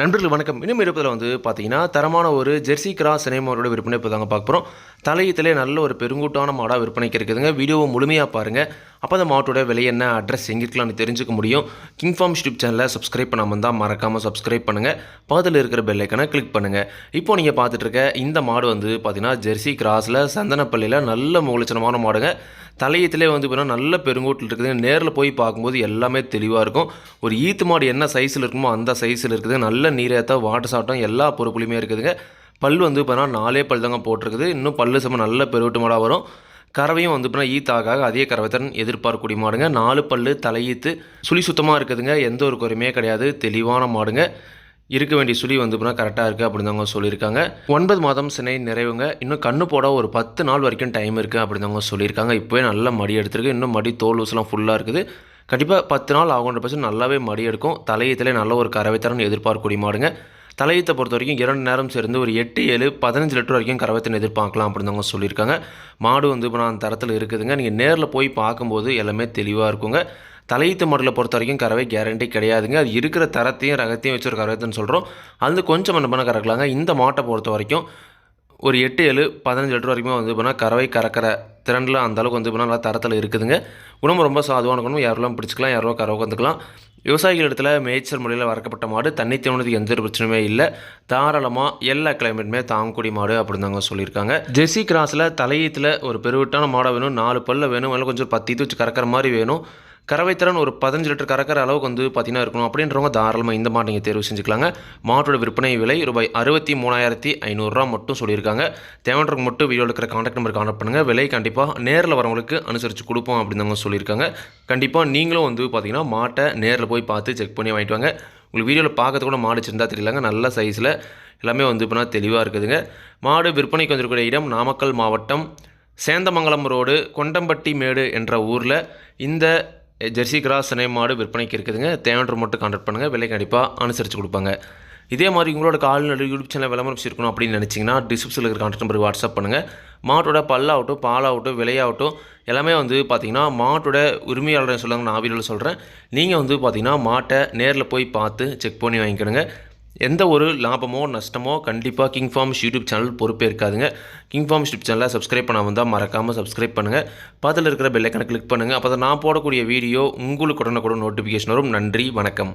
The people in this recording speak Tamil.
நண்பர்கள் வணக்கம். இன்னும் இருப்பதில் வந்து பார்த்தீங்கன்னா தரமான ஒரு ஜெர்சி கிராஸ் சினிமாவோட விற்பனை இப்போ தாங்க பார்க்க போகிறோம் தலையத்திலே நல்ல ஒரு பெருங்கூட்டான மாடாக விற்பனைக்கு இருக்குதுங்க. வீடியோவை முழுமையாக பாருங்கள் அப்போ அந்த மாட்டோட விலை என்ன அட்ரஸ் எங்கே இருக்கலாம்னு தெரிஞ்சுக்க முடியும். கிங் ஃபார்ம் யூடியூப் சேனலை சப்ஸ்கிரைப் பண்ணாமல் தான் மறக்காமல் சப்ஸ்கிரைப் பண்ணுங்கள் பக்கத்தில் இருக்கிற பெல்லைக்கனை கிளிக் பண்ணுங்கள் இப்போ நீங்கள் பார்த்துட்ருக்க இந்த மாடு வந்து பார்த்தீங்கன்னா ஜெர்சி கிராஸில் சந்தனப்பள்ளியில் நல்ல மூலச்சனமான மாடுங்க. தலையத்திலே வந்து பார்த்தீங்கன்னா நல்ல பெருங்கூட்டில் இருக்குது. நேரில் போய் பார்க்கும்போது எல்லாமே தெளிவாக இருக்கும். ஒரு ஈத்து மாடு என்ன சைஸில் இருக்குமோ அந்த சைஸில் இருக்குது. நல்ல நீரேற்ற வாட்டர் சாட்டம் எல்லா பொறுப்புலையுமே இருக்குதுங்க. பல் வந்து பார்த்தீங்கன்னா நாலே பல் தாங்க போட்டிருக்குது. இன்னும் பல்லு சம நல்ல பெருவட்டு மாடாக வரும். கறவையும் வந்து பார்த்தீங்கன்னா ஈத்தாக அதே கறவைத்தன் எதிர்பார்க்கக்கூடிய மாடுங்க. நாலு பல்லு தலையீத்து சுழி சுத்தமாக இருக்குதுங்க. எந்த ஒரு குறையுமே கிடையாது. தெளிவான மாடுங்க. இருக்க வேண்டிய சுழி வந்து கரெக்டாக இருக்குது அப்படின்னு சொல்லியிருக்காங்க. ஒன்பது மாதம் சினை நிறைவுங்க. இன்னும் கண்ணு போட ஒரு பத்து நாள் வரைக்கும் டைம் இருக்குது அப்படின்னு சொல்லியிருக்காங்க. இப்போவே நல்ல மடி எடுத்திருக்கு. இன்னும் மடி தோல் ஊசலாம் ஃபுல்லாக இருக்குது. கண்டிப்பாக பத்து நாள் ஆகுன்ற பட்சம் நல்லாவே மடி எடுக்கும். தலையத்திலே நல்ல ஒரு கறவைத்தரன் எதிர்பார்க்கக்கூடிய மாடுங்க. தலையத்தை பொறுத்த வரைக்கும் இரண்டு நேரம் சேர்ந்து ஒரு எட்டு ஏழு பதினஞ்சு லிட்டர் வரைக்கும் கரவத்தின் எதிர்பார்க்கலாம் அப்படின்னு அவங்க சொல்லியிருக்காங்க. மாடு வந்து இப்போ நான் தரத்தில் இருக்குதுங்க. நீங்கள் நேரில் போய் பார்க்கும்போது எல்லாமே தெளிவாக இருக்குங்க. தலையீத்து மாடலை பொறுத்த வரைக்கும் கறவை கேரண்டி கிடையாதுங்க. அது இருக்கிற தரத்தையும் ரகத்தையும் வச்சு ஒரு கறவைத்தன்னு சொல்கிறோம் அது கொஞ்சம் என்ன பண்ண கறக்கலாங்க. இந்த மாட்டை பொறுத்த வரைக்கும் ஒரு எட்டு ஏழு பதினஞ்சு லிட்டர் வரைக்கும் வந்து பண்ணால் கறவை கறக்கிற திறனில் அந்த அளவுக்கு வந்து பண்ணால் நல்லா தரத்தில் இருக்குதுங்க. உணவு ரொம்ப சாதுவான குணம். யாரெல்லாம் பிடிச்சிக்கலாம் யாரோ கறவை வந்துக்கலாம் விவசாயிகள் இடத்துல மேய்ச்சல் முறையில் வளர்க்கப்பட்ட மாடு தண்ணி தேவனதுக்கு எந்த ஒரு பிரச்சனையுமே இல்லை. தாராளமாக எல்லா கிளைமேட்டுமே தாங்கக்கூடிய மாடு அப்படின்னு தாங்க சொல்லியிருக்காங்க. ஜெர்சி கிராஸில் தலையீத்தில் ஒரு பெருவிட்டான மாடை வேணும் நாலு பல்ல வேணும் இல்லை கொஞ்சம் பத்து இது வச்சு கறக்கிற மாதிரி வேணும். கறவைத்திறன் ஒரு பதினஞ்சு லிட்டர் கறக்கிற அளவுக்கு வந்து பார்த்தீங்கன்னா இருக்கணும். அப்படின்றவங்க தாராளமாக இந்த மாட்டை நீங்கள் தேர்வு செஞ்சுக்கலாங்க. மாட்டோட விற்பனை விலை ரூபாய் அறுபத்தி மூணாயிரத்தி ஐநூறுரூவா மட்டும் சொல்லியிருக்காங்க. தேவைன்றவங்க மட்டும் வீடியோவில் இருக்கிற காண்டாக்ட் நம்பர் காண்டாக்ட் பண்ணுங்கள் விலை கண்டிப்பாக நேரில் வரவங்களுக்கு அனுசரித்து கொடுப்போம் அப்படின்னு சொல்லியிருக்காங்க. கண்டிப்பாக நீங்களும் வந்து பார்த்தீங்கன்னா மாட்டை நேரில் போய் பார்த்து செக் பண்ணி வாங்கிட்டு வாங்க. உங்களுக்கு வீடியோவில் பார்க்கறது கூட மாடு சின்னதாக தெரியலங்க. நல்ல சைஸில் எல்லாமே வந்து இப்போனா தெளிவாக இருக்குதுங்க. மாடு விற்பனைக்கு வந்திருக்கிற இடம் நாமக்கல் மாவட்டம் சேந்தமங்கலம் ரோடு கொண்டம்பட்டி மேடு என்ற ஊரில் இந்த ஜெர்சி கிராஸ் சினை மாடு விற்பனைக்கு இருக்குதுங்க. தேவையான மட்டும் கான்டாக்ட் பண்ணுங்கள் விலை கண்டிப்பாக அனுசரித்து கொடுப்பாங்க. இதே மாதிரி உங்களோட கால்நடை யூடியூப் சேனல் விளம்பரம் இருக்கணும் அப்படின்னு நினச்சிங்கன்னா டிஸ்கிரிப்ஷனில் இருக்கிற கான்டாக்ட் நம்பருக்கு வாட்ஸ்அப் பண்ணுங்கள் மாட்டோட பல்லாகட்டும் பாலாகட்டும் விலையாகட்டும் எல்லாமே வந்து பார்த்திங்கன்னா மாட்டோட உரிமையாளர் சொல்லுங்க நான் வீடியோவில் சொல்கிறேன் நீங்கள் வந்து பார்த்திங்கன்னா மாட்டை நேரில் போய் பார்த்து செக் பண்ணி வாங்கிக்கணுங்க. எந்த ஒரு லாபமோ நஷ்டமோ கண்டிப்பாக கிங் ஃபார்ம்ஸ் யூடியூப் சேனல் பொறுப்பே இருக்காதுங்க. கிங் ஃபார்ம்ஸ் யூடியூப் சேனலை சப்ஸ்கிரைப் பண்ணாமல் வந்தால் மறக்காமல் சப்ஸ்கிரைப் பண்ணுங்கள் பக்கத்தில் இருக்கிற பெல்லைக்கனை கிளிக் பண்ணுங்கள் அப்போ தான் நான் போடக்கூடிய வீடியோ உங்களுக்கு உடனுக்குடன் நோட்டிஃபிகேஷன் வரும். நன்றி வணக்கம்.